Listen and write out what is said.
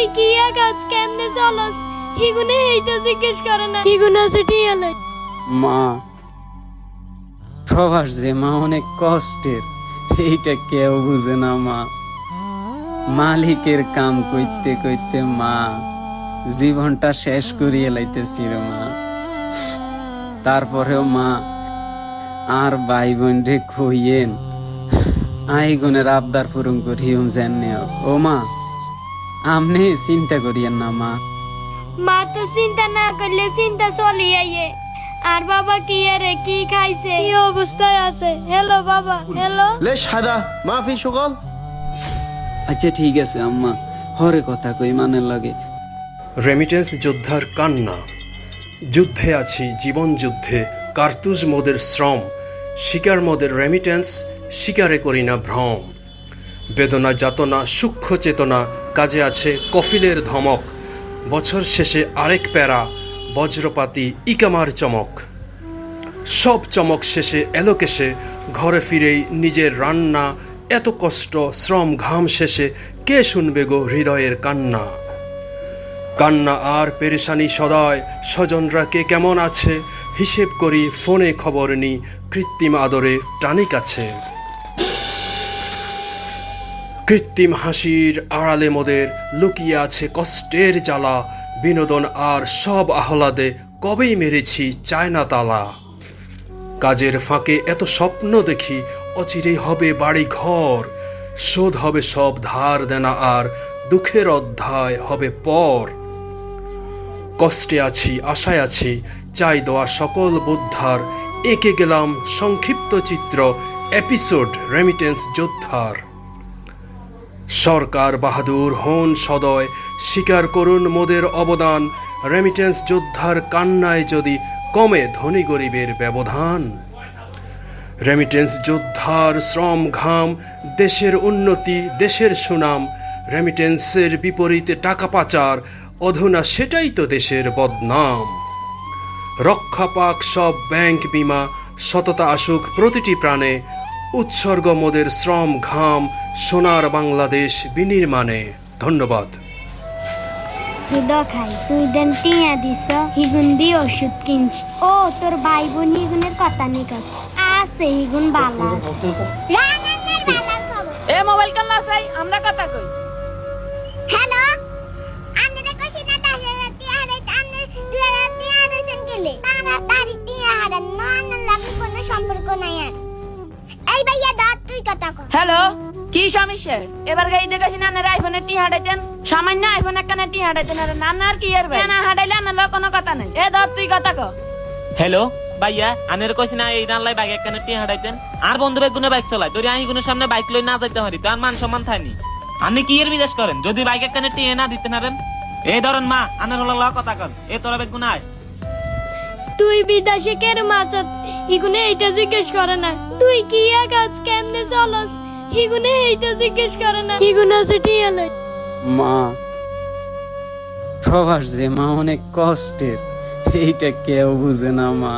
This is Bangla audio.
তুই কি কেমনে চলস হিগুনে জিজ্ঞেস করে না। হিগুন আছে টিয়ালে মা প্রবাস যে মা অনেক কষ্টের, এইটা কেউ বুঝে না, মা। মালিকের কাম কইতে কইতে মা, জীবনটা শেষ করিয়ে লাইতেছিল মা। তারপরেও মা, আর ভাই বোন রে খুইয়েন আই গুণের আবদার পূরণ করিম জানে ও মা আমনে চিন্তা করিয়েন না মা। মা তো চিন্তা না করলে চিন্তা চলি আইয়ে। আর বাবা কি আরে কি খাইছে? কি অবস্থায় আছে? হ্যালো বাবা হ্যালো। লে সাদা মাফি সকল? আচ্ছা ঠিক আছে আম্মা। হরে কথা কই মানে লাগে। রেমিটেন্স যোদ্ধার কান্না। যুদ্ধে আছি জীবন যুদ্ধে কার্তুজ মোদের শ্রম। শিকার মোদের রেমিটেন্স শিকারে করি না ভ্রম। বেদনা যাতনা, সূক্ষ্ম চেতনা, কাজে আছে কফিলের ধমক। বছর শেষে আরেক প্যারা, বজ্রপাতি, ইকামার চমক। সব চমক শেষে এলোকেশে, ঘরে ফিরেই নিজের রান্না, এত কষ্ট, শ্রম, ঘাম শেষে কে শুনবে গো হৃদয়ের কান্না? কান্না আর পেরেশানি সদায়, স্বজনরা কে কেমন আছে? হিসেব করি, ফোনে খবর নি, কৃত্রিম আদরে টানি কাছে কৃত্রিম হাসির আড়ালে মোদের লুকিয়ে আছে কষ্টের জ্বালা। বিনোদন আর সব আহ্লাদে কবেই মেরেছি চায়না তালা। কাজের ফাঁকে এত স্বপ্ন দেখি, অচিরেই হবে বাড়ি ঘর শোধ হবে সব ধার দেনা আর দুঃখের অধ্যায় হবে পর। কষ্টে আছি, আশায় আছি, চাই দেওয়া সকল বোদ্ধার। এঁকে গেলাম সংক্ষিপ্ত চিত্র, এপিসোড, রেমিটেন্স, যোদ্ধার। সরকার বাহাদুর হন সদয়, স্বীকার করুন মোদের অবদান রেমিটেন্স যোদ্ধার কান্নায় যদি কমে ধনী গরিবের ব্যবধান। রেমিটেন্স যোদ্ধার শ্রম ঘাম, দেশের উন্নতি, দেশের সুনাম রেমিটেন্সের বিপরীতে টাকা পাচার, অধুনা সেটাই তো দেশের বদনাম। রক্ষা পাক সব ব্যাংক বিমা, সততা আসুক প্রতিটি প্রাণে উৎসর্গ মোদের শ্রম ঘাম সোনার বাংলাদেশ বিনির্মাণে। ধন্যবাদ। খাই তুই দেন টিয়া দিস হিগুন দিয়ে ওষুধ কিনছি। ও তোর ভাই বোন হিগুনের কথা নিকাস। আছে হিগুন বালা এ মোবাইল চাই আমরা কথা কই? হ্যালো? কইছি না তাহলে টিয়া গেলে টিয়া হারান না আন্নার লাগে কোনো সম্পর্ক নাই আর। এই ভাইয়া দাঁত তুই কথা কর। হ্যালো কি সমস্যা এবার গাই দেখাছি নানার আইফোনে টি হাঁটাইতেন। সামান্য আইফোন একখানে টি হাঁটাইতেন আর নানার কি আর ভাই? না হাঁটাইলে আনার কোনো কথা নাই। এ ধর তুই কথা কর। হ্যালো ভাইয়া আনের কইছি না এই দানলাই বাইক একখানে টিয়া হাঁটাইতেন। আর বন্ধু বাইক গুনে বাইক চলাই তোর আই গুনের সামনে বাইক লই না যাইতে পারি তো আর মান সম্মান থাইনি আপনি কি এর বিদেশ করেন? যদি বাইক একখানে টিয়ে না দিতে নারেন এই ধরেন মা আনের হলো ল কথা কন এ তোরা বেগ গুনায়। তুই বিদেশে কের মাছত হিগুনে এইটা জিজ্ঞেস করে না। তুই কি কাজ কেমনে চলস হিগুনে এইটা জিজ্ঞেস করে না। হিগুনে আছে টিয়ালে। মা প্রবাস যে মা অনেক কষ্টের, এইটা কেউ বুঝে না মা।